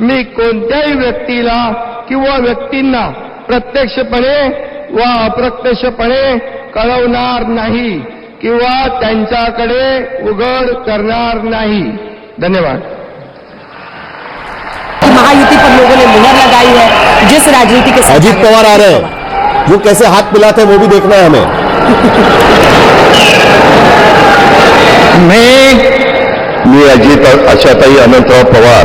मी कोणत्याही व्यक्तीला किंवा व्यक्तींना प्रत्यक्षपणे व अप्रत्यक्षपणे कळवणार नाही किंवा त्यांच्याकडे उघड करणार नाही. धन्यवाद. महायुति पर लोगों ने मुहर लगाई है जिस राजनीति के अजीत पवार आ रहे हैं। वो कैसे हाथ मिलाते हैं वो भी देखना है हमें। मी मी मी अजित आशाताई अनंतराव पवार।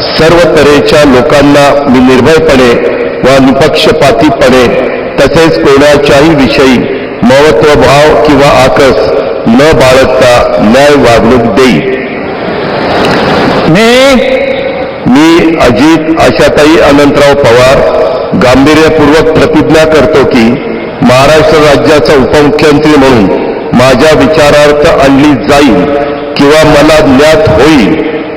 सर्व तऱ्हेच्या लोकांना मी निर्भयपणे व निपक्षपातीपणे तसेच कोणाच्याही विषयी महत्वभाव किंवा आकस न बाळगता न्याय वागणूक देईन. मी मी अजित आशाताई अनंतराव पवार गांभीर्यपूर्वक प्रतिज्ञा करतो की महाराष्ट्र राज्याचा उपमुख्यमंत्री म्हणून माझ्या विचारार्थ आणली जाईल किंवा मला ज्ञात होईल